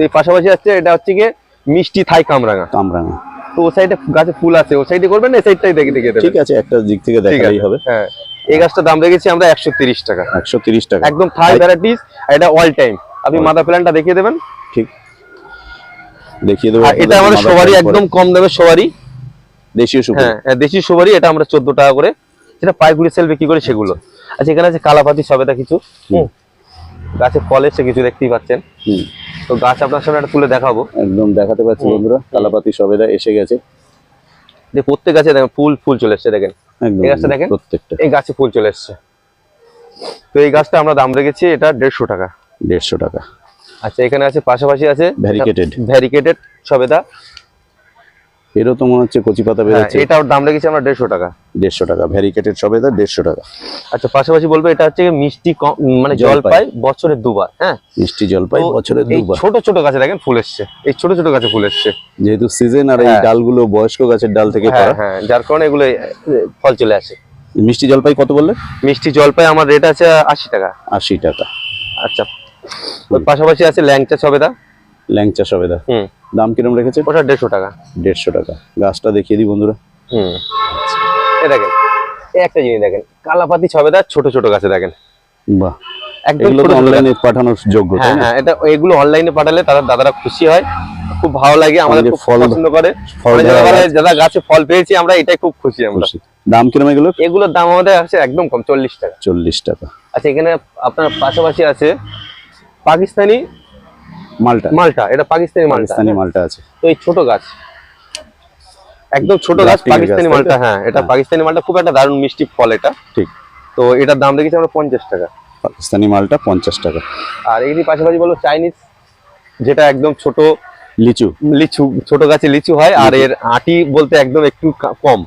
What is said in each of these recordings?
তো এই পাশাপাশি আছে এটা হচ্ছে গিয়ে মিষ্টি থাই কামরাঙা। কামরাঙা। তো ও সাইডে গাছে ফুল আছে ও সাইডে করবেন না এই সাইডটাই দেখে দেখে ঠিক আছে একটা দিক থেকে ঠিক দেখালেই হবে। হ্যাঁ। এই গাছটার দাম রেখেছি আমরা একশো টাকা। একশো তিরিশ টাকা। একদম থাই ভ্যারাইটিস এটা অল টাইম আপনি All মাদা প্ল্যানটা দেখিয়ে দেবেন। ঠিক। দেখিয়ে দেবো এটা আমাদের সবারই একদম কম দামে সবারই। দেশীয় সুপারি। হ্যাঁ হ্যাঁ, দেশি সুপারি এটা আমরা চোদ্দ টাকা করে। যেটা পাইকুড়ি সেল বিক্রি করে সেগুলো। আচ্ছা এখানে আছে কালাপাতি সবেদা কিছু। হুম। গাছে ফল এসছে কিছু দেখতেই পাচ্ছেন। তো গাছ আপনার সামনে একটা তুলে দেখাবো। একদম দেখাতে পাচ্ছি বন্ধুরা কালাপাতি সবেদা এসে গেছে। যে প্রত্যেক গাছে দেখেন ফুল ফুল চলে এসছে দেখেন। এই গাছটা দেখেন? প্রত্যেকটা। এই গাছে ফুল চলে এসছে। তো এই গাছটা আমরা দাম রেখেছি এটা দেড়শো টাকা। দেড়শো টাকা। আচ্ছা এখানে আছে পাশাপাশি আছে ভ্যারিকেটেড ভ্যারিকেটেড সবেদা। এরও তো মনে হচ্ছে কচি পাতা হ্যাঁ, বেরোচ্ছে। এটার দাম রেখেছি আমরা দেড়শো টাকা। দেড়শো টাকা ভ্যারিকেটেড সবেদা দেড়শো টাকা। আচ্ছা পাশাপাশি বলব এটা হচ্ছে মিষ্টি মানে জলপাই। বছরে দুবার হ্যাঁ? মিষ্টি জলপাই বছরে দুবার। ছোট ছোট গাছে দেখেন ফুল এসছে এই ছোট ছোট গাছে ফুল এসছে। যেহেতু সিজন আর এই হ্যাঁ। ডালগুলো বয়স্ক গাছের ডাল থেকে হ্যাঁ হ্যাঁ যার কারণে এগুলো ফল চলে আসে। মিষ্টি জলপাই কত বললে? মিষ্টি জলপাই আমার রেট আছে আশি টাকা। আশি টাকা। আচ্ছা পাশাপাশি আছে ল্যাংচা সবেদা। ল্যাংচা সবেদা। দাম কিরম রেখেছে? ওটা দেড়শো টাকা। দেড়শো টাকা। গাছটা দেখিয়ে দিই বন্ধুরা। হুম। এ দেখেন একটা জিনিস দেখেন কালাপাতি সবেদা ছোট ছোট গাছে দেখেন। বাহ। একদম অনলাইনে পাঠানোর যোগ্য হ্যাঁ হ্যাঁ এটা এগুলো অনলাইনে পাঠালে তারা দাদারা খুশি হয় খুব ভালো লাগে আমাদের খুব ফল- পছন্দ করে। মানে যারা গাছ। ফল পেয়েছি আমরা এটাই খুব খুশি আমরা। দাম কিরম এগুলো? এগুলোর দাম আমাদের আছে একদম কম চল্লিশ টাকা। চল্লিশ টাকা। আচ্ছা এখানে আপনার পাশাপাশি আছে পাকিস্তানি মালটা। মালটা এটা পাকিস্তানি মালটা। পাকিস্তানি মালটা আছে। তো এই ছোট গাছ। একদম ছোট গাছ পাকিস্তানি মালটা হ্যাঁ এটা হ্যাঁ। পাকিস্তানি মালটা খুব একটা দারুণ মিষ্টি ফল এটা। ঠিক। তো এটার দাম রেখেছি আমরা পঞ্চাশ টাকা। পাকিস্তানি মালটা পঞ্চাশ টাকা। আর এরই পাশাপাশি বলব চাইনিজ যেটা একদম ছোট লিচু। লিচু ছোট গাছে লিচু হয় আর এর আটি বলতে একদম একটু কম।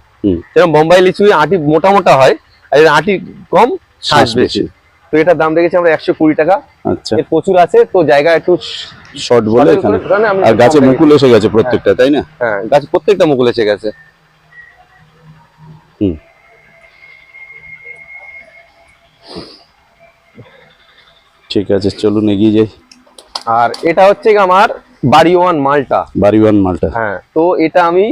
যেরকম বোম্বাই লিচু আটি মোটা মোটা হয় আর এর আটি কম শ্বাস বেশি। তো এটার দাম দেখেছি আমরা একশো কুড়ি টাকা। আচ্ছা। এর প্রচুর আছে তো জায়গা একটু শর্ট বলে এখানে। আর গাছে মুকুল এসে গেছে প্রত্যেকটা তাই না? হ্যাঁ গাছ প্রত্যেকটা মুকুল এসে গেছে। হুম। ঠিক আছে চলুন এগিয়ে যাই। আর এটা হচ্ছে আমার বাড়ি ওয়ান মালটা। বাড়িওয়ান মালটা। হ্যাঁ তো এটা আমি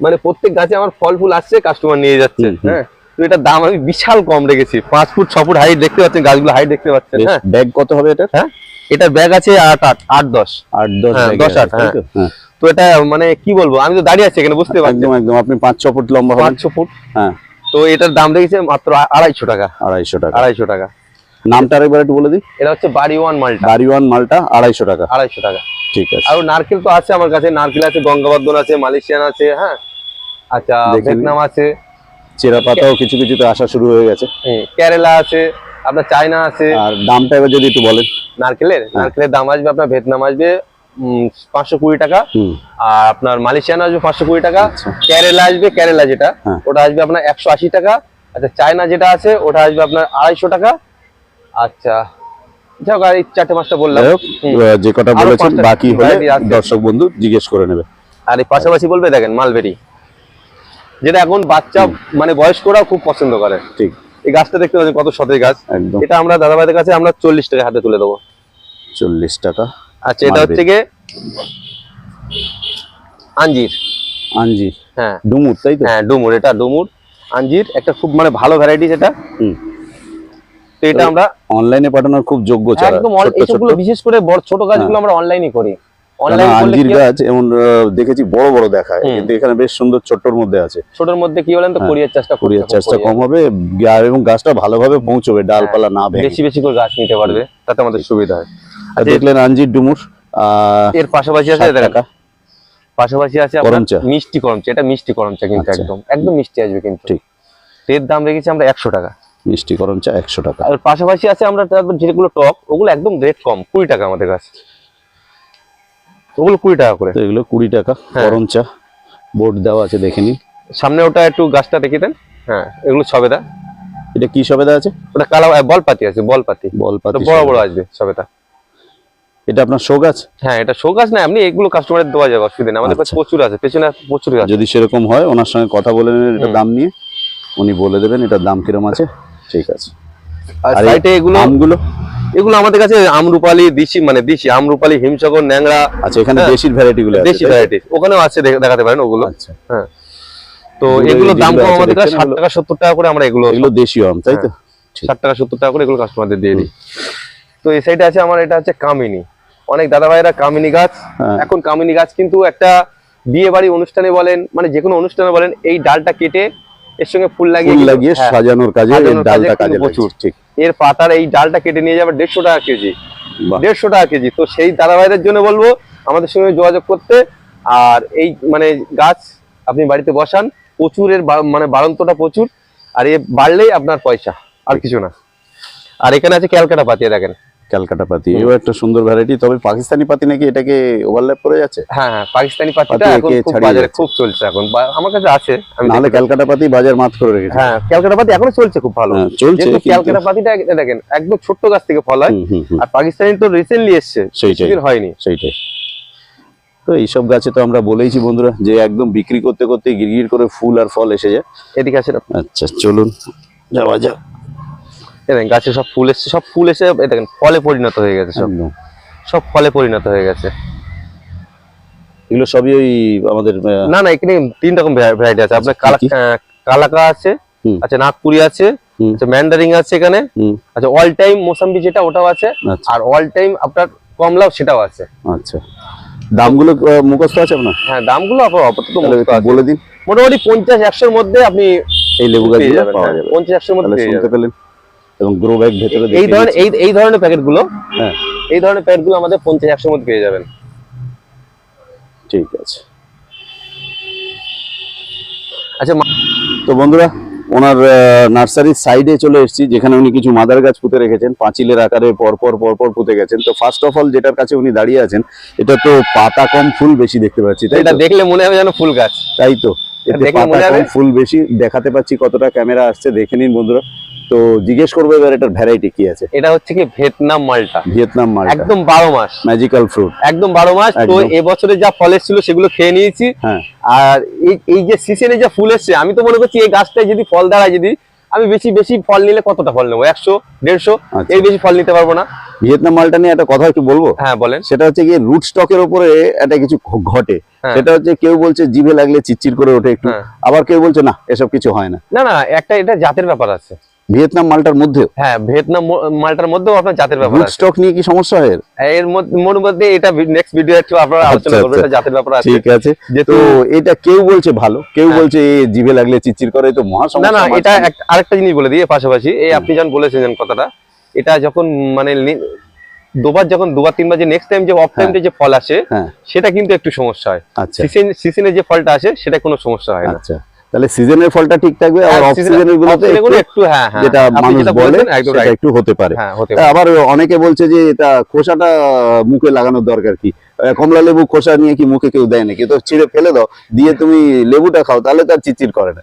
মানে প্রত্যেক গাছে আমার ফল ফুল আসছে কাস্টমার নিয়ে যাচ্ছে। হ্যাঁ তো এটার দাম আমি বিশাল কম রেখেছি। পাঁচ ফুট ছ ফুট হাইট দেখতে পাচ্ছেন গাছগুলো হাইট দেখতে পাচ্ছেন হ্যাঁ। ব্যাগ কত হবে এটা হ্যাঁ? এটার ব্যাগ আছে আট আট আট দশ। আট দশ হ্যাঁ, দশ আট, তো? হ্যাঁ। তো এটা মানে কি বলব? আমি তো দাঁড়িয়ে আছি এখানে বুঝতে পারছি একদম আপনি পাঁচ ছ ফুট লম্বা হবেন। পাঁচশো ফুট। হ্যাঁ। তো এটার দাম রেখেছে মাত্র আড়াইশো টাকা। আড়াইশো টাকা। আড়াইশো টাকা। নামটা আরেকবার একটু বলে দিই। এটা হচ্ছে বাড়ি ওয়ান মালটা। বাড়িওয়ান মালটা আড়াইশো টাকা। আড়াইশো টাকা। ঠিক আছে। আর নারকেল তো আছে আমার কাছে নারকেল আছে গঙ্গাবর্ধন আছে মালয়েশিয়ান আছে হ্যাঁ। আচ্ছা ভিয়েতনাম আছে। চেরা পাতাও কিছু কিছুতে আসা শুরু হয়ে গেছে। কেরালা আছে আপনার চায়না আছে। আর দামটা এবার যদি একটু বলেন। নারকেলের? হ্যাঁ। নারকেলের দাম আসবে আপনার ভিয়েতনাম আসবে পাঁচশো কুড়ি টাকা। আর আপনার মালয়েশিয়ান আসবে পাঁচশো কুড়ি টাকা। কেরালা আসবে কেরালা যেটা। হ্যাঁ। ওটা আসবে আপনার একশো আশি টাকা। আচ্ছা চায়না যেটা আছে ওটা আসবে আপনার আড়াইশো টাকা। আচ্ছা যাই হোক আর এই চারটে মাসটা বললাম। যে কটা বলেছেন বাকি হলে দর্শক বন্ধু জিজ্ঞেস করে নেবে। আর এই পাশাপাশি বলবে দেখেন মালবেরি। যেটা এখন বাচ্চা মানে বয়স্করাও খুব পছন্দ করে। ঠিক। এই গাছটা দেখতে পাচ্ছেন কত সতেজ গাছ। এটা আমরা দাদাভাইদের কাছে আমরা চল্লিশ টাকা হাতে তুলে দেবো। চল্লিশ টাকা। আচ্ছা এটা হচ্ছে গিয়ে আঞ্জির। আঞ্জির। হ্যাঁ। ডুমুর তাই তো? হ্যাঁ ডুমুর এটা ডুমুর। আঞ্জির একটা খুব মানে ভালো ভ্যারাইটি হুম। তো এটা আমরা অনলাইনে পাঠানোর খুব যোগ্য চারা একদম ছোট্ট বিশেষ করে বড় ছোট গাছগুলো আমরা অনলাইনে করি। অনলাইন আঞ্জির গাছ এমন আহ, দেখেছি বড় বড় দেখায়। কিন্তু এখানে বেশ সুন্দর মধ্যে আছে। ছোটর মধ্যে কি বলেন তো? হ্যাঁ, কোরিয়ার চাষটা চাষটা কম হবে। গা- এবং গাছটা ভালোভাবে পৌঁছবে ডালপালা না ভেঙে। বেশি বেশি করে গাছ নিতে পারবে তাতে আমাদের সুবিধা হয়। আর আচ্ছা, দেখলেন আঞ্জির ডুমুর এর পাশাপাশি আছে টাকা। পাশাপাশি আছে আপনার করমচা। মিষ্টি করমচা এটা মিষ্টি করমচা কিন্তু আচ্ছা। একদম একদম মিষ্টি আসবে কিন্তু। ঠিক। এর দাম রেখেছি আমরা একশো টাকা। মিষ্টি করম চা একশো টাকা। আর পাশাপাশি আছে আমরা যেগুলো টক ওগুলো একদম রেট কম কুড়ি টাকা আমাদের কাছে। ওগুলো কুড়ি টাকা করে। তো এগুলো কুড়ি টাকা হ্যাঁ। করম চা বোর্ড দেওয়া আছে দেখে নিন। সামনে ওটা একটু গাছটা দেখিয়ে দেন। হ্যাঁ এগুলো সবেদা। এটা কি সবেদা আছে? ওটা কালা বলপাতি আছে বলপাতি। বলপাতি বড় বড় আসবে সবেদা। এটা আপনার শো গাছ হ্যাঁ এটা শো গাছ না এমনি এগুলো কাস্টমারের দেওয়া যাবে অসুবিধা নেই। আমাদের কাছে আচ্ছা। প্রচুর আছে পেছনে প্রচুর গাছ যদি সেরকম হয় ওনার সঙ্গে কথা বলে নেবেন এটা দাম নিয়ে। উনি বলে দেবেন এটার দাম কিরম আছে। ঠিক আছে। আর আর সাইডে এগুলো আমগুলো? এগুলো আমাদের কাছে আমরুপালি দিশি মানে দিশি আমরুপালি হিমসাগর ন্যাংরা আচ্ছা এখানে হ্যাঁ। দেশির ভ্যারাইটি গুলো দেশি তো? ভ্যারাইটি ওখানেও আছে দেখাতে পারেন ওগুলো। আচ্ছা। হ্যাঁ। তো এগুলো এগুলো দাম কম আমাদের কাছে ষাট টাকা সত্তর টাকা করে আমরা এগুলো এগুলো দেশীয় আম তাই তো? ষাট টাকা সত্তর টাকা করে এগুলো কাস্টমারদের দিয়ে দিই। তো এই সাইডে আছে আমার এটা হচ্ছে কামিনী। অনেক দাদা ভাইরা কামিনী গাছ হ্যাঁ। এখন কামিনী গাছ কিন্তু একটা বিয়ে বাড়ি অনুষ্ঠানে বলেন মানে যে কোনো অনুষ্ঠানে বলেন এই ডালটা কেটে এর সঙ্গে ফুল লাগিয়ে লাগিয়ে হ্যাঁ, সাজানোর কাজে ডালটা। প্রচুর। ঠিক। এর পাতার এই ডালটা কেটে নিয়ে যাবে দেড়শো টাকা কেজি। দেড়শো টাকা কেজি। তো সেই দাদাভাইদের জন্য বলব আমাদের সঙ্গে যোগাযোগ করতে। আর এই মানে গাছ আপনি বাড়িতে বসান প্রচুর এর মানে বাড়ন্তটা প্রচুর। আর এ বাড়লেই আপনার পয়সা আর কিছু না। আর এখানে আছে ক্যালকাটা পাতিয়ে দেখেন। ক্যালকাটা পাতি। এও একটা সুন্দর ভ্যারাইটি তবে পাকিস্তানি পাতি নাকি এটাকে ওভারল্যাপ করে যাচ্ছে? হ্যাঁ হ্যাঁ পাকিস্তানি পাতিটা পাতি এখন খুব বাজারে খুব চলছে এখন। আমার কাছে আছে আমি নাহলে দেখেছি। ক্যালকাটা পাতি বাজার মাত করে রেখেছে। হ্যাঁ ক্যালকাটা পাতি এখনও চলছে খুব ভালো। হ্যাঁ, চলছে কিন্তু- ক্যালকাটা পাতিটা দেখেন একদম ছোট্ট গাছ থেকে ফল হয়। আর পাকিস্তানি তো রিসেন্টলি এসছে সেইটাই। হয়নি। সেইটাই। তো এইসব গাছে তো আমরা বলেইছি বন্ধুরা যে একদম বিক্রি করতে করতে গিরগির করে ফুল আর ফল এসে যায়। এদিকে আছে আচ্ছা চলুন যাওয়া যাক। দেখেন গাছে সব ফুল এসছে সব ফুল এসে দেখেন ফলে পরিণত হয়ে গেছে সব। সব ফলে পরিণত হয়ে গেছে। এগুলো সবই ওই আমাদের না না এখানে তিন রকম ভ্যারাইটি আছে। আপনার কালা কালাকা আছে আচ্ছা নাগপুরি আছে আচ্ছা ম্যান্ডারিং আছে এখানে আচ্ছা অল টাইম মোসাম্বি যেটা ওটাও আছে আচ্ছা। আর অল টাইম আপনার কমলাও সেটাও আছে। আচ্ছা। দামগুলো মুখস্থ আছে আপনার? হ্যাঁ দামগুলো আপনার আপাতত বলে দিন। মোটামুটি পঞ্চাশ একশোর মধ্যে আপনি এই লেবু গাছগুলো পাওয়া হ্যাঁ, যাবে। পঞ্চাশ একশোর মধ্যে শুনতে পেলেন। এবং গ্রো ব্যাগ ভেতরে এই ধরনের এই এই ধরনের প্যাকেটগুলো হ্যাঁ। এই ধরনের প্যাকেটগুলো আমাদের পঞ্চাশ একশোর মধ্যে পেয়ে যাবেন। ঠিক আছে। আচ্ছা তো বন্ধুরা ওনার নার্সারির সাইডে চলে এসেছি যেখানে উনি কিছু মাদার গাছ পুঁতে রেখেছেন পাঁচিলের আকারে পরপর পরপর পুঁতে গেছেন। তো ফার্স্ট অফ অল যেটার কাছে উনি দাঁড়িয়ে আছেন এটা তো পাতা কম ফুল বেশি দেখতে পাচ্ছি তাই এটা দেখলে মনে হবে যেন ফুল গাছ। তাই তো। এতে পাতা কম ফুল বেশি দেখাতে পাচ্ছি কতটা ক্যামেরা আসছে দেখে নিন বন্ধুরা। তো জিজ্ঞেস করব এবার এটার ভ্যারাইটি কি আছে। এটা হচ্ছে কি ভিয়েতনাম মালটা। ভিয়েতনাম মালটা। একদম বারো মাস। ম্যাজিক্যাল ফ্রুট একদম বারো মাস। তো এবছরে যা ফল ছিল সেগুলো খেয়ে নিয়েছি। হ্যাঁ। আর এই এই যে সিজনে যা ফুল এসছে আমি তো মনে করছি এই গাছটায় যদি ফল দাঁড়ায় যদি আমি বেশি বেশি ফল নিলে কতটা ফল নেব? একশো দেড়শো আচ্ছা। এর বেশি ফল নিতে পারব না। ভিয়েতনাম মালটা নিয়ে একটা কথা একটু বলব হ্যাঁ বলেন সেটা হচ্ছে গিয়ে রুট স্টকের উপরে একটা কিছু ঘটে হ্যাঁ। সেটা হচ্ছে কেউ বলছে জিভে লাগলে চিচ্চির করে ওঠে একটু হ্যাঁ। আবার কেউ বলছে না এসব কিছু হয় না না না একটা এটা জাতের ব্যাপার আছে ভিয়েতনাম মালটার মধ্যে হ্যাঁ ভিয়েতনাম মালটার মধ্যেও আপনার জাতের ব্যাপার রুট স্টক নিয়ে কি সমস্যা হয় এর? এর মধ্যে মধ্যে এটা নেক্সট ভিডিও একটু আপনারা আলোচনা আচ্ছা, করবেন আচ্ছা। এটা জাতের ব্যাপার আছে ঠিক আছে তো এটা কেউ বলছে ভালো কেউ হ্যাঁ। বলছে এ জিভে লাগলে চিচ্চির করে তো মহা না সমস্যা না মাঝখানে। এটা আরেকটা জিনিস বলে দিই পাশাপাশি এই আপনি যখন বলেছেন কথাটা এটা যখন মানে দুবার যখন দুবার তিনবার যে নেক্সট টাইম যে অফ টাইম যে ফল আসে হ্যাঁ। সেটা কিন্তু একটু সমস্যা হয়। আচ্ছা। সিজন সিজনে যে ফলটা আসে সেটা কোনো সমস্যা হয় না। আচ্ছা। তাহলে সিজনের ফলটা ঠিক থাকবে আর হ্যাঁ, অফ সিজনের গুলোতে একটু হ্যাঁ হ্যাঁ। যেটা মানুষ বলে। একটু হতে পারে। হ্যাঁ আবার অনেকে বলছে যে এটা খোসাটা মুখে লাগানোর দরকার কি? কমলা লেবু খোসা নিয়ে কি মুখে কেউ দেয় নাকি? তো ছিঁড়ে ফেলে দাও দিয়ে তুমি লেবুটা খাও তাহলে তার চিচির করে না।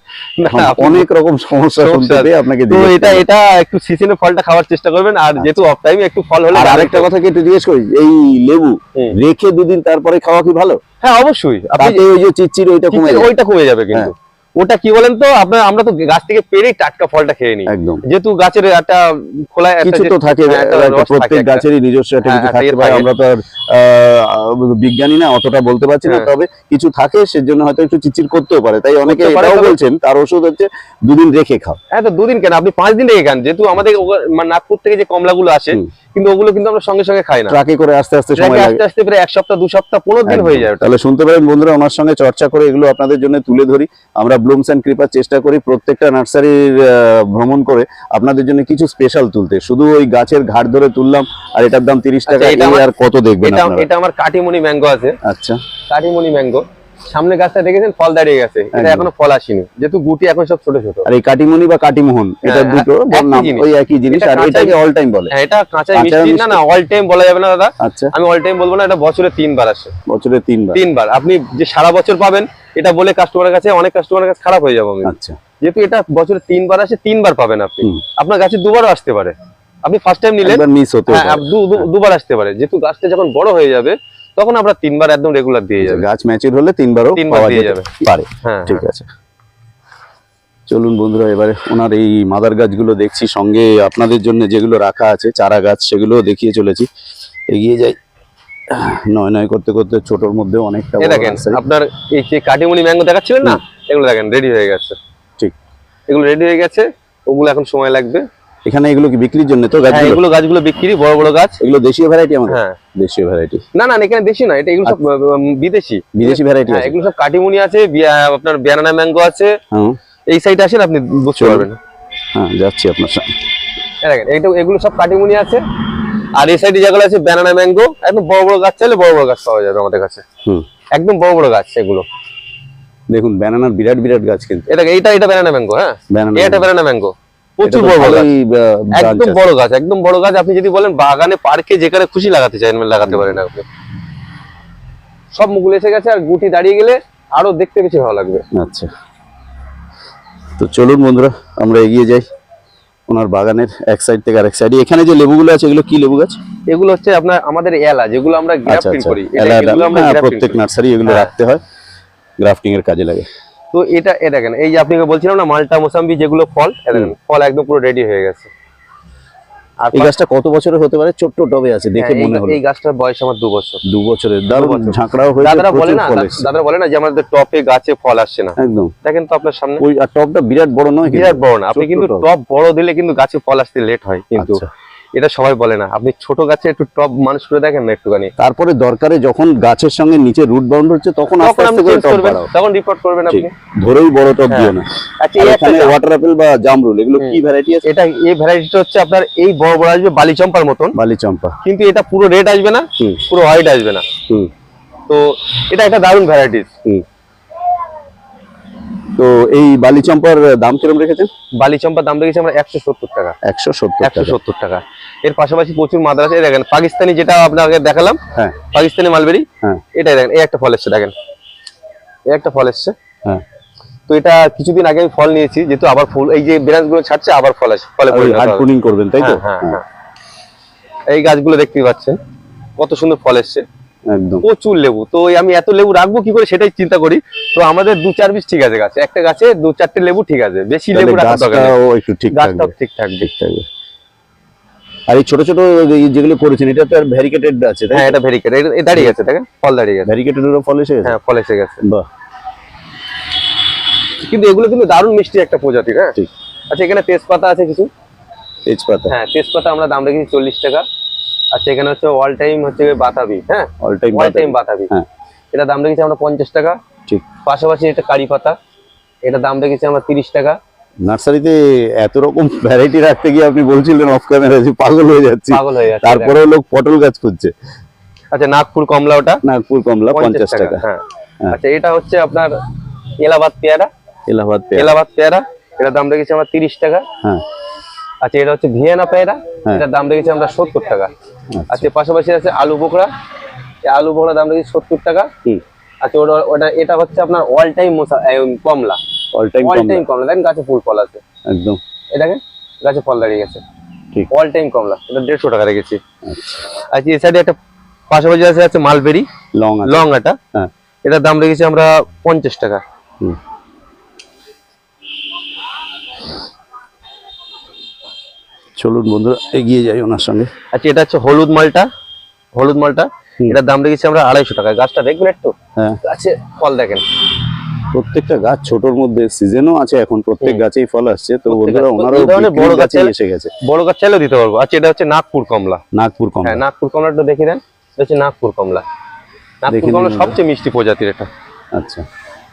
আপনি- অনেক রকম সমস্যা শুনতে পেয়ে আপনাকে এটা এটা একটু সিজনে ফলটা খাওয়ার চেষ্টা করবেন আর যেহেতু অফ টাইমে একটু ফল হলে আর আরেকটা কথা কি একটু জিজ্ঞেস করি এই লেবু। রেখে দুদিন তারপরে খাওয়া কি ভালো? হ্যাঁ অবশ্যই। আপনি ওই যে চিচির ওইটা কমে যাবে। ওইটা কমে যাবে কিন্তু। ওটা কি বলেন তো আপনার আমরা তো গাছ থেকে পেরেই টাটকা ফলটা খেয়ে নিই একদম যেহেতু গাছের একটা খোলা কিছু তো থাকে হ্যাঁ, থাকে প্রত্যেক গাছেরই নিজস্ব একটা হ্যাঁ, কিছু থাকতে ইয়ে থাকে। আমরা তো আর বিজ্ঞানী না অতটা বলতে পারছি না হ্যাঁ। তবে কিছু থাকে সেজন্য হয়তো একটু চিচির করতেও পারে তাই অনেকে এটাও বলছেন তার ওষুধ হচ্ছে দুদিন রেখে খাও হ্যাঁ তো দুদিন কেন আপনি পাঁচ দিন রেখে খান যেহেতু আমাদের নাগপুর থেকে যে কমলাগুলো আসে। কিন্তু ওগুলো কিন্তু আমরা সঙ্গে সঙ্গে খাই না। ট্রাকে করে আস্তে আস্তে সময় লাগে। আস্তে আস্তে প্রায় এক সপ্তাহ দু সপ্তাহ পনেরো দিন হয়ে যায় তাহলে শুনতে পারেন বন্ধুরা ওনার সঙ্গে চর্চা করে এগুলো আপনাদের জন্য তুলে ধরি। আমরা ব্লুমস অ্যান্ড কৃপার চেষ্টা করি প্রত্যেকটা নার্সারির ভ্রমণ করে আপনাদের জন্য কিছু স্পেশাল তুলতে। শুধু ওই গাছের ঘাট ধরে তুললাম আর এটার দাম তিরিশ টাকা আচ্ছা, এটা আর কত দেখবেন এটা এটা আমার কাটিমনি ম্যাঙ্গো আছে। আচ্ছা। কাটিমনি ম্যাঙ্গো। সামনে গাছটা দেখেছেন? ফল দাঁড়িয়ে গেছে। এটা এখনও ফল আসেনি। যেহেতু গুটি এখন সব ছোট ছোট। আর এই কাটিমনি বা কাটিমোহন এটা হ্যাঁ, দুটো একই নাম ওই একই জিনিস আর এটাকে অল টাইম বলে। হ্যাঁ এটা কাঁচা মিষ্টি না না অল টাইম বলা যাবে না দাদা। আচ্ছা। আমি অল টাইম বলব না এটা বছরে তিনবার আসে। বছরে তিনবার। তিনবার। আপনি যে সারা বছর পাবেন এটা বলে কাস্টমারের কাছে অনেক কাস্টমারের কাছে খারাপ হয়ে যাব আমি আচ্ছা। যেহেতু এটা বছরে তিনবার আসে তিনবার পাবেন আপনি। আপনার গাছে দুবারও আসতে পারে। আপনি ফার্স্ট টাইম নিলেন মিস হতে হ্যাঁ দুবার আসতে পারে। যেহেতু গাছটা যখন বড় হয়ে যাবে তখন আমরা তিনবার একদম রেগুলার দিয়ে যাবে। গাছ ম্যাচিউর হলে তিনবারও তিনবার পাওয়া দিয়ে যাবে। পারে। হ্যাঁ ঠিক আছে। চলুন বন্ধুরা এবারে ওনার এই মাদার গাছগুলো দেখছি সঙ্গে আপনাদের জন্য যেগুলো রাখা আছে চারা গাছ সেগুলো দেখিয়ে চলেছি। এগিয়ে যাই। নয় নয় করতে করতে ছোটর মধ্যে অনেকটা দেখেন আপনার এই যে কাটিমুনি ম্যাঙ্গো দেখাচ্ছিলেন না? এগুলো দেখেন রেডি হয়ে গেছে। ঠিক। এগুলো রেডি হয়ে গেছে ওগুলো এখন সময় লাগবে। এখানে এগুলো কি বিক্রির জন্য তো হ্যাঁ গাছগুলো এগুলো গাছগুলো বিক্রি বড় বড় গাছ। এগুলো দেশীয় ভ্যারাইটি আমাদের? হ্যাঁ। দেশীয় ভ্যারাইটি না না এখানে দেশি না এটা এগুলো সব বিদেশি। বিদেশি ভ্যারাইটি হ্যাঁ আছে। এগুলো সব কাটিমুনি আছে আপনার ব্যানানা ম্যাঙ্গো আছে। হ্যাঁ এই সাইডে আসেন আপনি বুঝতে পারবেন। হ্যাঁ যাচ্ছি আপনার এই দেখেন এইটা এগুলো সব কাটিমুনি আছে। আর এই সাইডে যেগুলো আছে ব্যানানা ম্যাঙ্গো একদম বড় বড় গাছ চাইলে বড় বড় গাছ পাওয়া যাবে আমাদের কাছে। হুম। একদম বড় বড় গাছ এগুলো। দেখুন ব্যানানার বিরাট বিরাট গাছ কিন্তু। এটা এইটা এটা ব্যানানা ম্যাঙ্গো হ্যাঁ। এটা ব্যানানা ম্যাঙ্গো প্রচুর বড় বড় একদম বড় গাছ একদম বড় গাছ। আপনি যদি বলেন বাগানে পার্কে যেখানে খুশি লাগাতে চান লাগাতে পারেন আপনি। সব মুকুল এসে গেছে আর গুটি দাঁড়িয়ে গেলে আরও দেখতে বেশি ভালো লাগবে। আচ্ছা। তো চলুন বন্ধুরা আমরা এগিয়ে যাই ওনার বাগানের এক সাইড থেকে আরেক সাইডে এখানে যে লেবুগুলো আছে এগুলো কি লেবু গাছ? এগুলো হচ্ছে আপনার আমাদের এলা যেগুলো আমরা আচ্ছা গ্রাফটিং আচ্ছা। করি। এগুলো আমরা হ্যাঁ, প্রত্যেক নার্সারি এগুলো হ্যাঁ। রাখতে হয়। গ্রাফটিং এর কাজে লাগে। তো এটা এটা দেখেন এই যে আপনাকে বলছিলাম না মালটা মোসাম্বি যেগুলো ফল ফল একদম পুরো রেডি হয়ে গেছে। আর এই গাছটা কত বছরের হতে পারে? ছোট্ট টবে আছে দেখে হ্যাঁ, এই- মনে হলো। এই গাছটার বয়স আমার দু বছর। দু বছরের। দারুণ ঝাঁকড়াও হয়েছে দাদারা বলে না দাদারা বলে না যে আমাদের টপে গাছে ফল আসছে না। একদম। দেখেন তো আপনার সামনে। ওই বিরাট বড় নয় বিরাট বড় না আপনি কিন্তু। টপ বড় দিলে কিন্তু গাছে ফল আসতে লেট হয় কিন্তু। আচ্ছা। এটা সবাই বলে না। আপনি ছোট গাছে একটু টপ মানুষ করে দেখেন না একটুখানি? তারপরে দরকারে যখন গাছের সঙ্গে নিচে রুট বাউন্ড হচ্ছে তখন আস্তে তখন আপনি আস্তে করে চেঞ্জ বাড়াও। তখন রিপোর্ট করবেন আপনি। ধরেই বড় টপ হ্যাঁ। দিও না। আচ্ছা এখানে ওয়াটার অ্যাপেল বা জামরুল এগুলো কি ভ্যারাইটি আছে? এটা এই ভ্যারাইটিটা হচ্ছে আপনার এই বড় বড় আসবে বালি চম্পার মতন। বালি চম্পা। কিন্তু এটা পুরো রেড আসবে না পুরো হোয়াইট আসবে না। হুম। তো এটা একটা দারুণ ভ্যারাইটিস হুম। তো এই বালি চম্পার দাম কিরম রেখেছেন? বালি চম্পার দাম রেখেছি আমরা একশো সত্তর টাকা। একশো সত্তর একশো সত্তর টাকা। এর পাশাপাশি প্রচুর মাদ্রাসা এই দেখেন পাকিস্তানি যেটা আপনাকে দেখালাম হ্যাঁ। পাকিস্তানি মালবেরি হ্যাঁ। এটাই দেখেন এই একটা ফল এসছে দেখেন। এই একটা ফল এসছে। হ্যাঁ। তো এটা কিছুদিন আগে আমি ফল নিয়েছি যেহেতু আবার ফুল এই যে গুলো ছাড়ছে আবার ফল আসে ফলে হার্ড করবেন তাই তো? হ্যাঁ হ্যাঁ হ্যাঁ। এই গাছগুলো দেখতেই পাচ্ছেন কত সুন্দর ফল এসছে। একদম। প্রচুর লেবু। তো আমি এত লেবু রাখব কি করে সেটাই চিন্তা করি। তো আমাদের দু চার পিস ঠিক আছে গাছে। একটা গাছে দু চারটে লেবু ঠিক আছে। বেশি লেবু দরকার একটু ঠিক গাছটাও থাকবে। ঠিক থাকবে। আর এই ছোট ছোট যেগুলো করেছেন এটা তো আর ভ্যারিকেটেড আছে হ্যাঁ এটা ভেরিকেট এটা দাঁড়িয়ে গেছে দেখেন ফল দাঁড়িয়ে গেছে। ভ্যারিকেটেডেরও ফল এসে গেছে? হ্যাঁ ফল এসে গেছে। বাহ। কিন্তু এগুলো কিন্তু দারুণ মিষ্টি একটা প্রজাতির হ্যাঁ? ঠিক। আচ্ছা এখানে তেজপাতা আছে কিছু? তেজপাতা। হ্যাঁ তেজপাতা আমরা দাম রেখেছি চল্লিশ টাকা। আচ্ছা এখানে হচ্ছে অল টাইম হচ্ছে বাতাবি হ্যাঁ? অল টাইম অল টাইম বাতাবি হ্যাঁ। এটা দাম রেখেছি আমরা পঞ্চাশ টাকা। ঠিক। পাশাপাশি এটা কারি পাতা এটা দাম রেখেছি আমরা তিরিশ টাকা। নার্সারিতে এত রকম ভ্যারাইটি রাখতে গিয়ে আপনি বলছিলেন অফ ক্যামেরা যে পাগল হয়ে যাচ্ছি। পাগল হয়ে যাচ্ছে তারপরে লোক পটল গাছ খুঁজছে। আচ্ছা নাগপুর কমলা ওটা? নাগপুর কমলা পঞ্চাশ টাকা। হ্যাঁ। হ্যাঁ। আচ্ছা এটা হচ্ছে আপনার এলাহাবাদ পেয়ারা। এলাহাবাদ পেয়ারা। এলাহাবাদ পেয়ারা এটার দাম রেখেছি আমরা তিরিশ টাকা। হ্যাঁ। আচ্ছা এটা হচ্ছে ভিয়েনা পেয়ারা হ্যাঁ। এটার দাম রেখেছি আমরা সত্তর টাকা। আচ্ছা। পাশাপাশি আছে আলু বোকরা এই আলু বোকরা দাম রেখেছি সত্তর টাকা। আচ্ছা ওটা ওটা এটা হচ্ছে আপনার অল টাইম কমলা। অল টাইম অল কমলা। টাইম কমলা। দেখেন গাছে ফুল ফল আছে। একদম। দেখেন গাছে ফল দাঁড়িয়ে গেছে। ঠিক। অল টাইম কমলা। এটা দেড়শো টাকা রেখেছি। আচ্ছা। আচ্ছা এই সাইডে একটা পাশাপাশি আছে আছে মালবেরি। লং লং এটা হ্যাঁ। এটার দাম রেখেছি আমরা পঞ্চাশ টাকা। চলুন বন্ধুরা এগিয়ে যাই ওনার সঙ্গে। আচ্ছা এটা হচ্ছে হলুদ মালটা। হলুদ মালটা এটার দাম রেখেছি আমরা আড়াইশো টাকা গাছটা দেখবেন একটু? হ্যাঁ। গাছে ফল দেখেন। প্রত্যেকটা গাছ ছোটর মধ্যে সিজনও আছে এখন প্রত্যেক গাছেই ফল আসছে। তো বন্ধুরা ওনারও বড় গাছে- এসে গেছে। বড় গাছ চাইলেও দিতে পারব। আচ্ছা এটা হচ্ছে নাগপুর কমলা। নাগপুর কমলা। হ্যাঁ নাগপুর কমলাটা দেখে দেন। এটা হচ্ছে নাগপুর কমলা। নাগপুর কমলা সবচেয়ে মিষ্টি প্রজাতির এটা। আচ্ছা।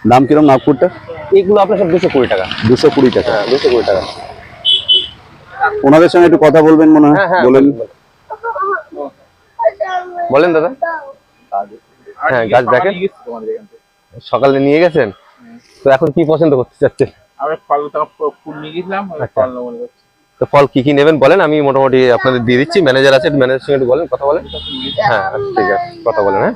দাম কীরকম নাগপুরটা? এইগুলো আপনার সব দুশো কুড়ি টাকা। দুশো কুড়ি টাকা। হ্যাঁ দুশো কুড়ি টাকা। ওনাদের সঙ্গে একটু কথা বলবেন মনে হয় হ্যাঁ হ্যাঁ বলেন। বলেন দাদা। হ্যাঁ গাছ দেখেন? সকালে নিয়ে গেছেন? তো এখন কি পছন্দ করতে চাচ্ছেন? আচ্ছা। ফল। তো কি কি নেবেন বলেন? আমি মোটামুটি আপনাদের দিয়ে দিচ্ছি। ম্যানেজার আছে ম্যানেজার সঙ্গে একটু বলেন কথা বলেন। হ্যাঁ আচ্ছা, ঠিক আছে কথা বলেন হ্যাঁ।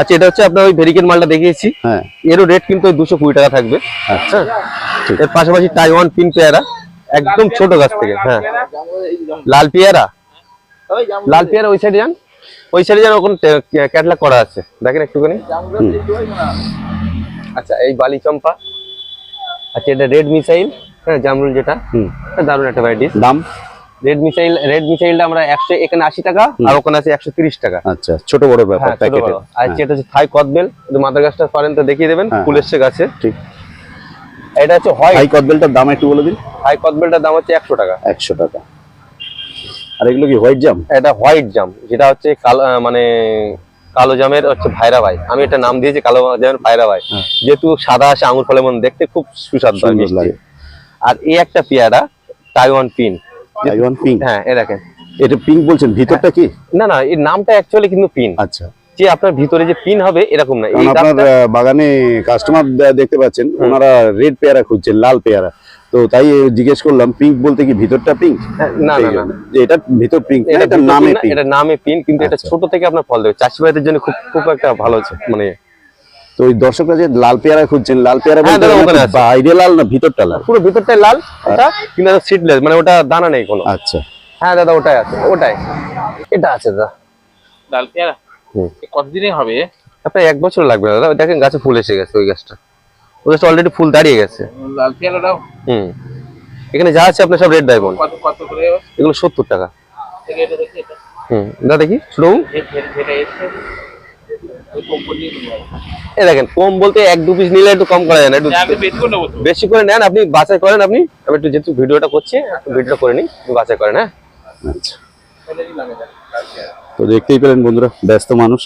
আচ্ছা এটা হচ্ছে আপনার ওই ভেরিকেট মালটা দেখিয়েছি। হ্যাঁ। এরও রেট কিন্তু ওই দুশো কুড়ি টাকা থাকবে। আচ্ছা ঠিক। এর পাশাপাশি টাইওয়ান পিন পেয়ারা একদম ছোট গাছ থেকে হ্যাঁ। লাল পেয়ারা? লাল পেয়ারা ওই সাইডে যান। ওই সাইডে যান ওখানে ক্যাটলগ করা আছে। দেখেন একটুখানি। আচ্ছা এই বালি চম্পা। আচ্ছা এটা রেড মিসাইল হ্যাঁ জামরুল যেটা। হুম। দারুণ একটা ভ্যারাইটিস দাম? রেড মিসাইল রেড মিসাইলটা আমরা একশো এখানে আশি টাকা আর ওখানে আছে একশো তিরিশ টাকা। আচ্ছা ছোট বড় ব্যাপার প্যাকেটে আর যেটা হচ্ছে থাই কদবেল। মাদার গাছটা ফরেন তো দেখিয়ে দেবেন হ্যাঁ, ফুল এসছে গাছে ঠিক। এটা হচ্ছে হোয়াইট হাই কদবেলটার দাম একটু বলে দিন। হাই কদবেলটার দাম হচ্ছে একশো টাকা। একশো টাকা। আর এগুলো কি হোয়াইট জাম এটা হোয়াইট জাম যেটা হচ্ছে কালো মানে কালো জামের হচ্ছে ভাইরা ভাই। আমি এটা নাম দিয়েছি কালো জামের ভাইরা ভাই। হ্যাঁ। যেহেতু সাদা আসে আঙুর ফলের মধ্যে দেখতে খুব সুস্বাদু। লাগে। আর এই একটা পেয়ারা তাইওয়ান পিন তাইওয়ান পিন হ্যাঁ এ দেখেন। এটা পিন বলছেন ভিতরটা কি? না না এর নামটা অ্যাকচুয়ালি কিন্তু পিন আচ্ছা। যে আপনার ভিতরে যে পিন হবে এরকম না। আপনার বাগানে কাস্টমার দেখতে পাচ্ছেন ওনারা রেড পেয়ারা খুঁজছেন লাল পেয়ারা। তো তাই জিজ্ঞেস করলাম পিঙ্ক বলতে কি ভিতরটা পিঙ্ক হ্যাঁ, না না না যে এটা ভিতর পিঙ্ক এটা নামে পিঙ্ক এটা নামে পিন কিন্তু এটা আচ্ছা। ছোট থেকে আপনার ফল দেবে। চাষি ভাইদের জন্য খুব খুব একটা ভালো হচ্ছে মানে তো ওই দর্শকরা যে লাল পেয়ারা খুঁজছেন লাল পেয়ারা হ্যাঁ, আছে। বাইরে লাল না ভিতরটা লাল? পুরো ভিতরটাই লাল এটা কিন্তু সিডলেস মানে ওটা দানা নেই কোনো। আচ্ছা। হ্যাঁ দাদা ওটাই আছে ওটাই। এটা আছে দাদা। লাল পেয়ারা? কতদিনে হবে? আপনার এক বছর লাগবে দাদা। দেখেন গাছে ফুল এসে গেছে ওই গাছটা। ওই গাছটা অলরেডি ফুল দাঁড়িয়ে গেছে। লাল পেয়ারাটাও? হুম। এখানে যা আছে আপনার সব রেড ডায়মন্ড কত কত করে? এগুলো সত্তর টাকা। থেকে এটা দেখি এটা। হুম। দাদা দেখি ছোট এ দেখেন কম বলতে এক দু পিস নিলে একটু কম করা যায় না একটু বেশি করে বেশি নেন আপনি বাছাই করেন আপনি। আমি একটু যেহেতু ভিডিওটা করছি ভিডিওটা করে নিই বাছাই করেন হ্যাঁ? আচ্ছা এটা। তো দেখতেই পেলেন বন্ধুরা ব্যস্ত মানুষ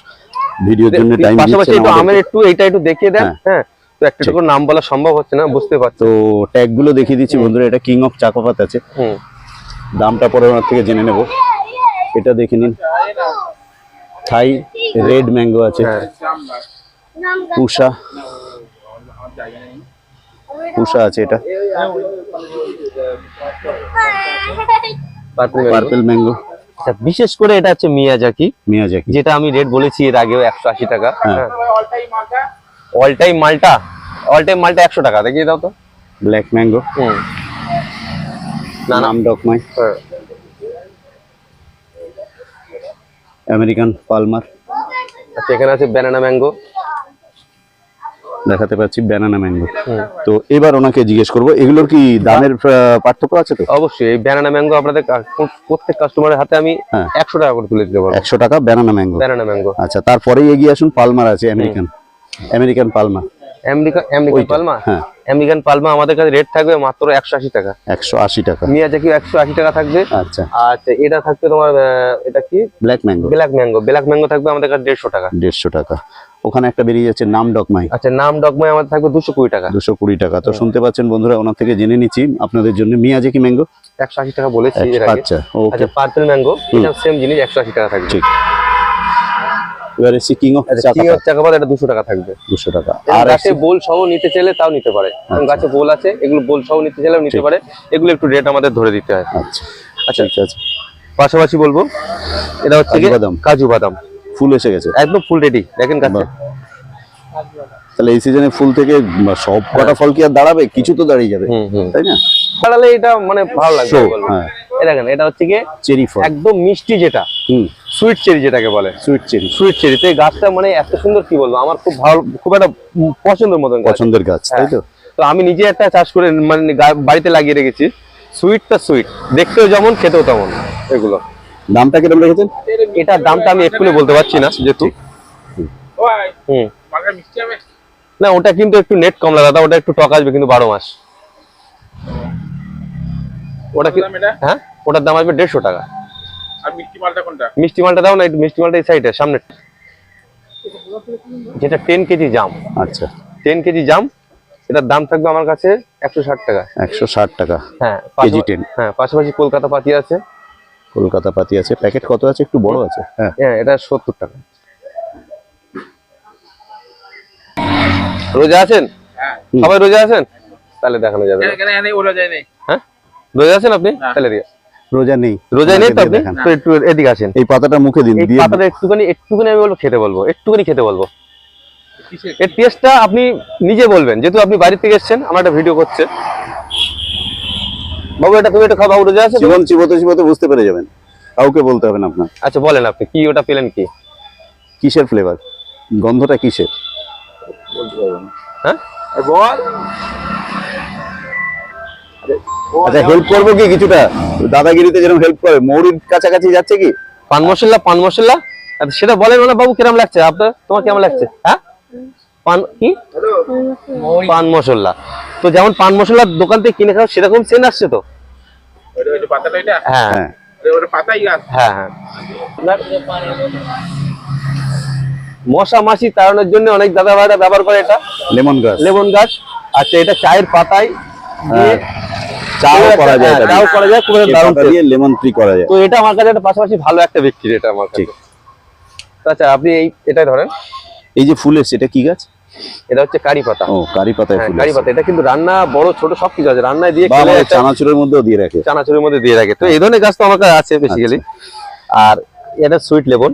ভিডিওর জন্য টাইম পাশাপাশি একটু আমের একটু এইটা একটু দেখিয়ে দেন হ্যাঁ। হ্যাঁ। তো একটা করে নাম বলা সম্ভব হচ্ছে না বুঝতে পারছ। তো ট্যাগগুলো দেখিয়ে দিচ্ছি বন্ধুরা এটা কিং অফ চাকোপাত আছে। হুম। দামটা পরে ওনার থেকে জেনে নেব। এটা দেখে নিন। থাই রেড ম্যাঙ্গো আছে। হ্যাঁ। পুষা পুষা আছে এটা। পার্পেল ম্যাঙ্গো আচ্ছা বিশেষ করে এটা হচ্ছে মিয়াজাকি মিয়াজাকি। যেটা আমি রেট বলেছি এর আগেও একশো আশি টাকা। হ্যাঁ। হ্যাঁ। অল টাইম মালটা? অল টাইম মালটা একশো টাকা দেখিয়ে দাও তো। ব্ল্যাক ম্যাঙ্গো হুম। না না। নাম ডকমাই হ্যাঁ। আমেরিকান পালমার আচ্ছা এখানে আছে ব্যানানা ম্যাঙ্গো দেখাতে পাচ্ছি ব্যানানা ম্যাঙ্গো তো এবার ওনাকে জিজ্ঞেস করব এগুলোর কি দামের পার্থক্য আছে তো? অবশ্যই এই ব্যানানা ম্যাঙ্গো আপনাদের প্রত্যেক কাস্টমারের হাতে আমি হ্যাঁ। একশো টাকা করে তুলে দিতে পারব। একশো টাকা ব্যানানা ম্যাঙ্গো ব্যানানা ম্যাঙ্গো আচ্ছা তারপরেই এগিয়ে আসুন পালমার আছে American American Palmer. America American Palmer? হ্যাঁ। আমেরিকান পালমা আমাদের কাছে রেট থাকবে মাত্র একশো আশি টাকা। একশো আশি টাকা। মিয়াজাকি একশো আশি টাকা থাকবে? আচ্ছা। আচ্ছা এটা থাকবে তোমার এটা কি? Black mango black mango black mango থাকবে আমাদের কাছে দেড়শো টাকা। দেড়শো টাকা। ওখানে একটা বেরিয়ে যাচ্ছে নাম ডকমাই। আচ্ছা নাম ডকমাই আমাদের থাকবে দুশো কুড়ি টাকা। দুশো কুড়ি টাকা। তো শুনতে পাচ্ছেন বন্ধুরা ওনার থেকে জেনে নিচ্ছি আপনাদের জন্য। Miyazaki mango? একশো আশি টাকা বলেছি আচ্ছা আচ্ছা পার্পল ম্যাঙ্গো এটা সেম জিনিস একশো আশি টাকা থাকবে। ঠিক। এবার এসছি কিং অফ আচ্ছা কি চাকাপাত। এটা দুশো টাকা থাকবে। টাকা। আর গাছে বোল সহ নিতে চাইলে তাও নিতে পারে। কারণ গাছে বোল আছে এগুলো বোল সহ নিতে চাইলেও নিতে পারে। এগুলো একটু রেট আমাদের ধরে দিতে হয়। আচ্ছা আচ্ছা ঠিক আছে। পাশাপাশি বলব এটা হচ্ছে কাজু কি বাদাম। কাজু বাদাম। ফুল এসে গেছে? একদম ফুল রেডি দেখেন গাছে তাহলে এই সিজনে ফুল থেকে সব কটা ফল কি আর দাঁড়াবে? কিছু তো দাঁড়িয়ে যাবে তাই না? দাঁড়ালে এটা মানে ভালো লাগবে হ্যাঁ। এই দেখেন এটা হচ্ছে কি চেরি ফল একদম মিষ্টি যেটা হুম। সুইট চেরি যেটাকে বলে। সুইট চেরি সুইট চেরি তো এই গাছটা মানে এত সুন্দর কি বলব? আমার খুব ভালো খুব একটা পছন্দের মতন পছন্দের গাছ তাই তো? তো আমি নিজে একটা চাষ করে মানে বাড়িতে লাগিয়ে রেখেছি। সুইটটা সুইট দেখতেও যেমন খেতেও তেমন এগুলো। দামটা কীরকম রেখেছেন? এটার দামটা আমি এক্ষুনি বলতে পারছি না যেহেতু। হুম। মিষ্টি না ওটা কিন্তু একটু নেট কম লাগে দাদা ওটা একটু টক আসবে কিন্তু বারো মাস। ওটা কি দাম এটা? হ্যাঁ? ওটার দাম আসবে দেড়শো টাকা। আর মিষ্টি মালটা কোনটা? মিষ্টি মালটা দাও না একটু মিষ্টি মালটা এই সাইডে সামনে যেটা টেন কেজি জাম। আচ্ছা। টেন কেজি জাম এটার দাম থাকবে আমার কাছে একশো ষাট টাকা। একশো ষাট টাকা। হ্যাঁ কেজি 10 হ্যাঁ পাশাপাশি কলকাতা পাতি আছে। কলকাতা পাতি আছে। প্যাকেট কত আছে? একটু বড় আছে। হ্যাঁ। হ্যাঁ এটা সত্তর টাকা। রোজা আছেন? হ্যাঁ সবাই রোজা আছেন? তাহলে দেখানো যাবে হ্যাঁ? রোজা আছেন আপনি? তাহলে দিয়ে- রোজা নেই। রোজায় নেই তো আপনি? তো একটু এদিকে আসেন। এই পাতাটা মুখে দিন দিয়ে পাতাটা একটুখানি একটুখানি আমি বলব খেতে বলব। একটুখানি খেতে বলব। এর টেস্টটা আপনি নিজে বলবেন। যেহেতু আপনি বাড়ি থেকে এসেছেন আমার একটা ভিডিও করছে। বাবু এটা তুমি এটা খাও বাবু রোজা আছে? জীবন চিবোতে চিবোতে বুঝতে পেরে যাবেন। কাউকে বলতে হবে না আপনার। আচ্ছা বলেন আপনি কি ওটা পেলেন কি? কিসের ফ্লেভার গন্ধটা কিসের? হ্যাঁ? বল। আচ্ছা হেল্প করব কি কিছুটা? দাদাগিরিতে যেরকম হেল্প করে মৌরির কাছাকাছি যাচ্ছে কি? পান মশলা পান মশলা? আচ্ছা, সেটা বলেন মানে বাবু কিরম লাগছে? আপনার তোমার কেমন লাগছে? হ্যাঁ? পান কি? পান মশলা। তো যেমন পান মশলার দোকান থেকে কিনে খাও সেরকম সেন আসছে তো ওইটা- ওইটা পাতাটা এটা হ্যাঁ। হ্যাঁ হ্যাঁ। হ্যাঁ মশা মাছি তাড়ানোর জন্য অনেক দাদা ভাইরা ব্যবহার করে এটা। লেমন গাছ। লেমন গাছ। আচ্ছা এটা চায়ের পাতায় চাও করা যায় হ্যাঁ, এটা চাও করা যায় খুব দারুণ দিয়ে লেমন ট্রি করা যায়। তো এটা আমার কাছে একটা পাশাপাশি ভালো একটা বিক্রি এটা আমার কাছে। আচ্ছা আপনি এই এটাই ধরেন। এই যে ফুলের সেটা এটা কি গাছ? এটা হচ্ছে কারি পাতা। ও কারি পাতায় হ্যাঁ কারি পাতা। এটা কিন্তু রান্না বড় ছোট সব কিছু আছে। রান্নায় দিয়ে চানাচুরের মধ্যেও দিয়ে রাখে। চানাচুরের মধ্যে দিয়ে রাখে। তো এই ধরনের গাছ তো আমার কাছে আছে বেসিক্যালি আর এটা সুইট লেবন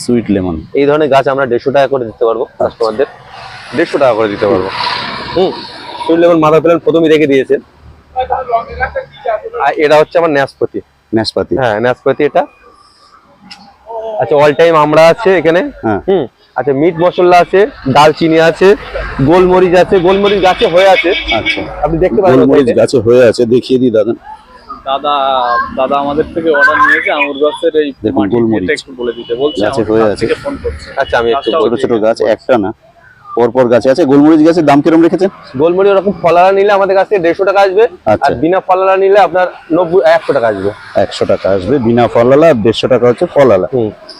সুইট লেমন এই ধরনের গাছ আমরা দেড়শো টাকা করে দিতে পারব কাস্টমারদের দেড়শো টাকা করে দিতে পারব। হুম সুইট লেবন মাথা প্ল্যান প্রথমেই রেখে দিয়েছেন। আর এটা হচ্ছে আমার ন্যাসপতি। নাশপাতি হ্যাঁ নাশপাতি এটা। আচ্ছা অল টাইম আমরা আছে এখানে। হ্যাঁ। হুম আচ্ছা মিট মশলা আছে দালচিনি আছে গোলমরিচ আছে গোলমরিচ গাছে হয়ে আছে। আচ্ছা। আপনি দেখতে পারেন গোলমরিচ গাছে হয়ে আছে দেখিয়ে দিই দাদা। দাদা দাদা আমাদের থেকে অর্ডার নিয়েছে আঙুর গাছের এই দেখুন, মাটি গোলমরিচ। একটু বলে দিতে। বলছে গাছে হয়ে আছে। থেকে ফোন করছে। আচ্ছা আমি একটু ছোট ছোট গাছ একটা না। পরপর গাছে আছে। গোলমরিচ গাছের দাম কিরম রেখেছেন? গোলমরিচ ওরকম ফলারা নিলে আমাদের কাছ থেকে দেড়শো টাকা আসবে আচ্ছা। আর বিনা ফলারা নিলে আপনার নব্বই একশো টাকা আসবে। একশো টাকা আসবে। বিনা ফলালা আর দেড়শো টাকা হচ্ছে ফলালা।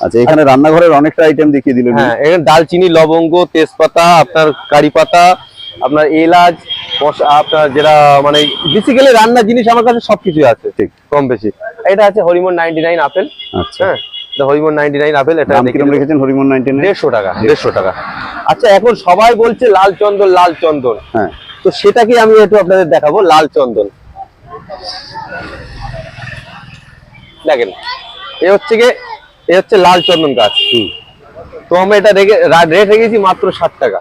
আচ্ছা এখানে রান্নাঘরের অনেকটা আইটেম দেখিয়ে দিলেন। হ্যাঁ এখানে দালচিনি লবঙ্গ তেজপাতা আপনার কারি পাতা আপনার এলাচ আপনার যেটা মানে বেসিক্যালি রান্নার জিনিস আমার কাছে সবকিছু আছে ঠিক। কম বেশি। এটা আছে হরিমন নাইনটি নাইন আপেল। আচ্ছা। হ্যাঁ এটা হরিমন নাইনটি নাইন আপেল এটা। রেখেছেন হরিমন নাইনটি দেড়শো টাকা দেড়শো টাকা। আচ্ছা এখন সবাই বলছে লাল চন্দন লাল চন্দন। হ্যাঁ। তো সেটাকে আমি একটু আপনাদের দেখাবো লাল চন্দন। দেখেন এ হচ্ছে গিয়ে এ হচ্ছে লাল চন্দন গাছ। তো আমরা এটা রেখে রেট রেখেছি মাত্র ষাট টাকা।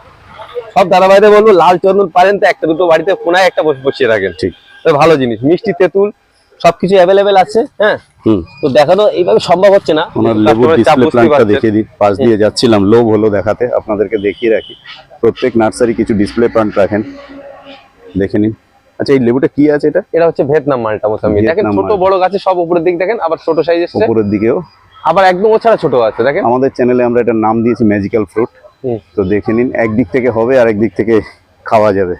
সব দাদাভাইদের বলব লাল চন্দন পারেন তো একটা দুটো বাড়িতে কোনায় একটা বসে বসিয়ে রাখেন। ঠিক। তো ভালো জিনিস। মিষ্টি তেঁতুল সবকিছু অ্যাভেলেবেল আছে হ্যাঁ? তো দেখানো এইভাবে সম্ভব হচ্ছে না। লেবুর ডিসপ্লে দেখিয়ে দিই। পাশ দিয়ে যাচ্ছিলাম লোভ হলো দেখাতে। আপনাদেরকে দেখিয়ে রাখি। প্রত্যেক নার্সারি কিছু ডিসপ্লে প্ল্যান্ট রাখেন। দেখে নিন। আচ্ছা এই লেবুটা কি আছে এটা? এটা হচ্ছে ভিয়েতনাম মালটা মোসাম্বি দেখেন ছোট বড় গাছে সব উপরের দিক দেখেন আবার ছোট সাইজ উপরের দিকেও। আবার একদম ওছাড়া ছোট আছে দেখেন। আমাদের চ্যানেলে আমরা এটার নাম দিয়েছি ম্যাজিক্যাল ফ্রুট তো দেখে নিন একদিক থেকে হবে আর একদিক থেকে খাওয়া যাবে।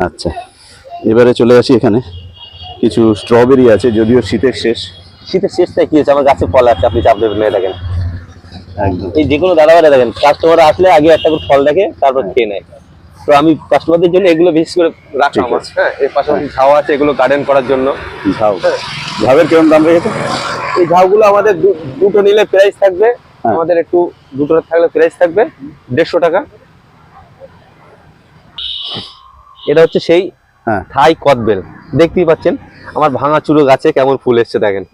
আচ্ছা এবারে চলে আসি এখানে। কিছু স্ট্রবেরি আছে যদিও শীতের শেষ। শীতের শেষটায় কি হচ্ছে আমার গাছে ফল আছে আপনি চাপ দেবেন না এই দেখেন। একদম। এই যে কোনো দাদাভাইরা দেখেন কাস্টমার আসলে আগে একটা করে ফল দেখে তারপর খেয়ে নেয়। তো আমি কাস্টমারদের জন্য এগুলো বিশেষ করে রাখা আমার। হ্যাঁ এর পাশাপাশি ঝাউ আছে এগুলো গার্ডেন করার জন্য। ঝাউ। ঝাউয়ের কিরম দাম রেখেছে? এই ঝাউগুলো আমাদের দুটো নিলে প্রাইস থাকবে। হ্যাঁ। আমাদের একটু দুটো থাকলে প্রাইস থাকবে দেড়শো টাকা। এটা হচ্ছে সেই হ্যাঁ। থাই কদবেল। দেখতেই পাচ্ছেন আমার ভাঙা চুরো গাছে কেমন ফুল এসছে দেখেন।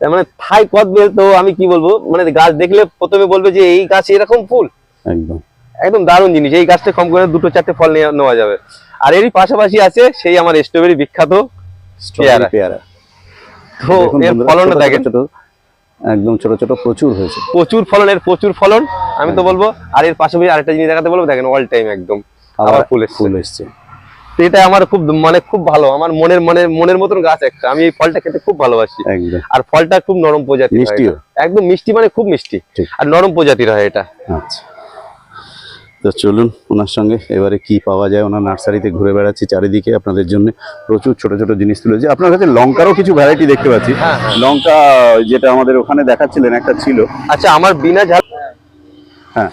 তার মানে থাই কদবেল তো আমি কি বলব মানে গাছ দেখলে প্রথমে বলবে যে এই গাছ এরকম ফুল। একদম। একদম দারুণ জিনিস। এই গাছটা কম করে দুটো চারটে ফল নেওয়া- নেওয়া যাবে। আর এরই পাশাপাশি আছে সেই আমার স্ট্রবেরি বিখ্যাত পেয়ারা। পেয়ারা। তো এর ফলনটা ছোট ছোট দেখেন। একদম ছোট ছোট প্রচুর হয়েছে। প্রচুর ফলন এর প্রচুর ফলন আমি তো বলব। আর এর পাশাপাশি আরেকটা জিনিস দেখাতে বলব দেখেন অল টাইম একদম। আবার ফুল এসছে। ফুল এসছে। তো এটা আমার খুব মানে খুব ভালো আমার মনের মনের মনের মতন গাছ একটা। আমি এই ফলটা খেতে খুব ভালোবাসি। আর ফলটা খুব নরম প্রজাতির হয় একদম মিষ্টি মানে খুব মিষ্টি। আর নরম প্রজাতির হয় এটা। আচ্ছা। তো চলুন ওনার সঙ্গে এবারে কি পাওয়া যায়। ওনার নার্সারিতে ঘুরে বেড়াচ্ছি চারিদিকে আপনাদের জন্য। প্রচুর ছোট ছোট জিনিস তুলেছে আপনার কাছে লঙ্কারও কিছু ভ্যারাইটি দেখতে পাচ্ছি। হ্যাঁ, হ্যাঁ। লঙ্কা যেটা আমাদের ওখানে দেখাচ্ছিলেন একটা ছিল। আচ্ছা আমার বিনা ঝাল হ্যাঁ।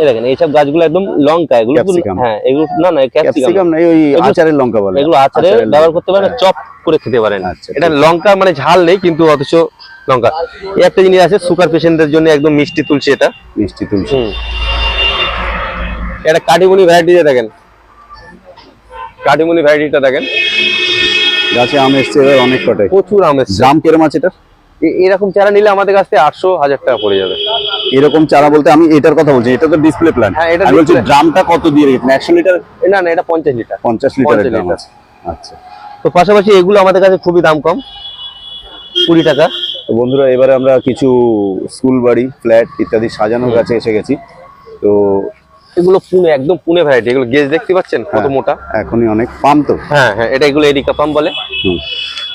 এই দেখেন এইসব গাছগুলো একদম লঙ্কা এগুলো হ্যাঁ এগুলো না না ক্যাপসিকাম। ক্যাপসিকাম ওই আচারের লঙ্কা বলে। এগুলো আচারে ব্যবহার করতে পারেন হ্যাঁ। চপ করে খেতে পারেন। আচ্ছা, এটা লঙ্কা মানে ঝাল নেই কিন্তু অথচ লঙ্কা। এই একটা জিনিস আছে সুগার পেশেন্টদের জন্য একদম মিষ্টি তুলছে এটা। মিষ্টি হুম। এটা কাটিমুনি ভ্যারাইটি দেখেন। কাটিমুনি ভ্যারাইটিটা দেখেন। গাছে আম এসছে অনেক কটাই। প্রচুর আম এসছে। দাম কিরম আছে এটা এরকম চারা নিলে আমাদের কাছ থেকে আটশো হাজার টাকা পড়ে যাবে। এরকম চারা বলতে আমি এটার কথা বলছি এটা তো ডিসপ্লে প্ল্যান হ্যাঁ, এটা বলছি। ড্রামটা কত দিয়ে রেখেছেন? একশো লিটার? না না এটা পঞ্চাশ লিটার। পঞ্চাশ লিটারের 50 ড্রাম লিটার। আছে। আচ্ছা। তো পাশাপাশি এগুলো আমাদের কাছে খুবই দাম কম। কুড়ি টাকা। তো বন্ধুরা এবারে আমরা কিছু স্কুল বাড়ি ফ্ল্যাট ইত্যাদি সাজানোর কাছে এসে গেছি। তো এগুলো পুনে একদম পুনে ভ্যারাইটি এগুলো গেজ দেখতে পাচ্ছেন? কত হ্যাঁ। মোটা? এখনই অনেক পাম তো। হ্যাঁ হ্যাঁ এটা এগুলো এরিকা পাম বলে। হুম।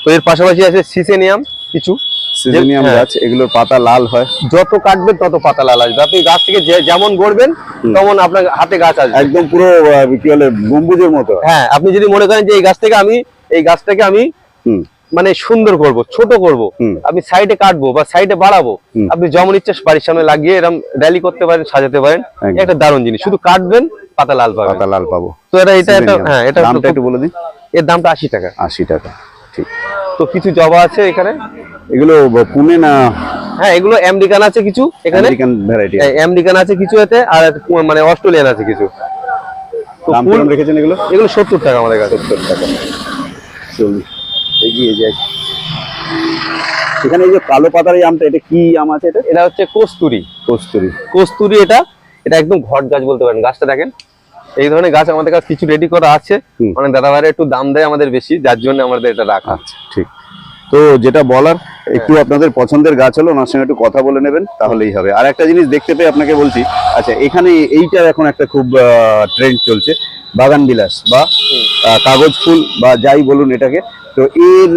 তো এর পাশাপাশি আছে সিসেনিয়াম কিছু। সিজনিয়াম হ্যাঁ। গাছ এগুলোর পাতা লাল হয়। যত কাটবেন তত পাতা লাল আসবে। আপনি গাছ থেকে যেমন গড়বেন তেমন আপনার হাতে গাছ আসবে। একদম পুরো কি বলে গম্বুজের মতো। হ্যাঁ আপনি যদি মনে করেন যে এই গাছ থেকে আমি এই গাছটাকে আমি হুম। মানে সুন্দর করব ছোট করব। আপনি সাইডে কাটবো বা সাইডে বাড়াবো আপনি যেমন ইচ্ছা বাড়ির সামনে লাগিয়ে এরকম র্যালি করতে পারেন সাজাতে পারেন। একটা দারুণ জিনিস। শুধু কাটবেন পাতা লাল পাবেন। পাতা লাল পাবো। তো এটা এটা হ্যাঁ এটা দামটা একটু বলে দিন এর দামটা আশি টাকা। আশি টাকা ঠিক। তো কিছু জবা আছে এখানে? এগুলো পুনে না? হ্যাঁ এগুলো আমেরিকান আছে কিছু এখানে। আমেরিকান ভ্যারাইটি আমেরিকান আছে। কিছু এতে আর মানে অস্ট্রেলিয়ান আছে কিছু। তো ফুল রেখেছেন এগুলো? এগুলো সত্তর টাকা আমাদের কাছে। সত্তর টাকা। চলুন এগিয়ে যাই এখানে এই যে কালো পাতার এই আমটা এটা কি আম আছে এটা? এটা হচ্ছে কস্তুরি। কস্তুরি। কস্তুরি এটা এটা একদম ঘট গাছ বলতে পারেন। গাছটা দেখেন এই ধরনের গাছ আমাদের কাছে কিছু রেডি করা আছে। মানে দাদা ভাইরা একটু দাম দেয় আমাদের বেশি যার জন্য আমাদের এটা রাখা। আচ্ছা ঠিক। তো যেটা বলার একটু আপনাদের পছন্দের গাছ হলো ওনার সঙ্গে একটু কথা বলে নেবেন তাহলেই হবে। আর একটা জিনিস দেখতে পেয়ে আপনাকে বলছি আচ্ছা এখানে এইটা এখন একটা খুব ট্রেন্ড চলছে বাগান বিলাস বা কাগজ ফুল বা যাই বলুন এটাকে তো এর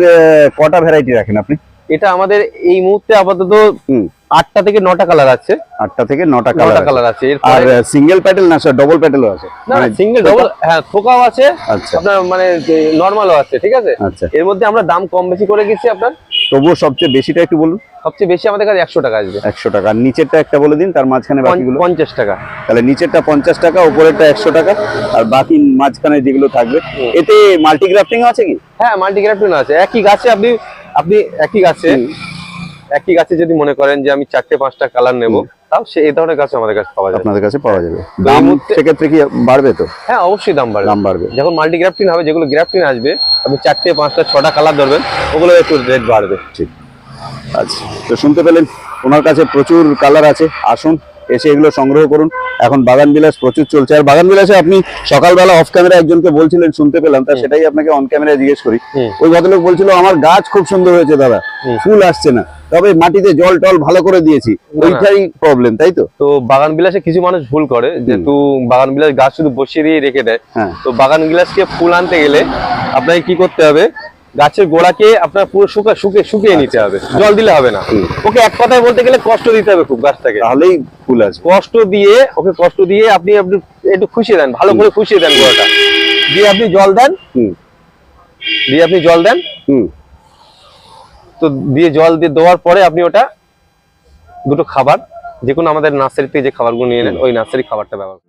কটা ভ্যারাইটি রাখেন আপনি? এটা আমাদের এই মুহূর্তে আপাতত আটটা থেকে নটা কালার আছে। আটটা থেকে নটা কালার কালার আছে। আর সিঙ্গেল প্যাটেল না স্যার ডবল প্যাটেলও আছে? না মানে সিঙ্গেল ডবল হ্যাঁ থোকাও আছে। আচ্ছা। আপনার মানে নর্মালও আছে ঠিক আছে? আচ্ছা। এর মধ্যে আমরা দাম কম বেশি করে গেছি আপনার। তবুও সবচেয়ে বেশিটা একটু বলুন। সবচেয়ে বেশি আমাদের কাছে একশো টাকা আসবে। একশো টাকা। আর নিচেরটা একটা বলে দিন তার মাঝখানে বাকিগুলো। পঞ্চাশ টাকা। তাহলে নিচেরটা পঞ্চাশ টাকা উপরেরটা একশো টাকা আর বাকি মাঝখানে যেগুলো থাকবে। এতে মাল্টিগ্রাফটিং আছে কি? হ্যাঁ মাল্টিগ্রাফটিং আছে। একই গাছে আপনি আপনি একই গাছে একই গাছে যদি মনে করেন যে আমি চারটে পাঁচটা কালার নেব তাও সে এই ধরনের গাছ আমাদের কাছে পাওয়া যাবে। আপনাদের কাছে পাওয়া যাবে। দাম মুহূর্তে- সেক্ষেত্রে কি বাড়বে তো? হ্যাঁ অবশ্যই দাম বাড়বে। দাম বাড়বে। যখন মাল্টিগ্রাফটিন হবে যেগুলো গ্রাফটিং আসবে আপনি চারটে পাঁচটা ছটা কালার ধরবেন ওগুলো একটু রেট বাড়বে। ঠিক। আচ্ছা। তো শুনতে পেলেন ওনার কাছে প্রচুর কালার আছে। আসুন এসে এগুলো সংগ্রহ করুন। এখন বাগান বিলাস প্রচুর চলছে। আর বাগান বিলাসে আপনি সকালবেলা অফ ক্যামেরা একজনকে বলছিলেন শুনতে পেলাম তা সেটাই আপনাকে অন ক্যামেরায় জিজ্ঞেস করি। ওই ভদ্রলোক বলছিল আমার গাছ খুব সুন্দর হয়েছে দাদা ফুল আসছে না। তবে মাটিতে জল টল ভালো করে দিয়েছি। ওইটাই প্রবলেম তাই তো? তো বাগান বিলাসে কিছু মানুষ ভুল করে যেহেতু বাগান বিলাস গাছ শুধু বসিয়ে দিয়ে রেখে দেয়। হ্যাঁ। তো বাগান বিলাসকে ফুল আনতে গেলে আপনাকে কি করতে হবে? গাছের গোড়াকে আপনার পুরো শুকা শুকে শুকিয়ে নিতে হবে। জল দিলে হবে না। ওকে এক কথায় বলতে গেলে কষ্ট দিতে হবে খুব গাছটাকে। তাহলেই ফুল আসবে। কষ্ট দিয়ে ওকে কষ্ট দিয়ে আপনি আপনি একটু খুশিয়ে দেন ভালো করে খুশিয়ে দেন গোড়াটা। দিয়ে আপনি জল দেন। হুম। দিয়ে আপনি জল দেন। হুম। তো দিয়ে জল দিয়ে দেওয়ার পরে আপনি ওটা দুটো খাবার যে কোনো আমাদের নার্সারি থেকে যে খাবারগুলো নিয়ে নেন ওই নার্সারি খাবারটা ব্যবহার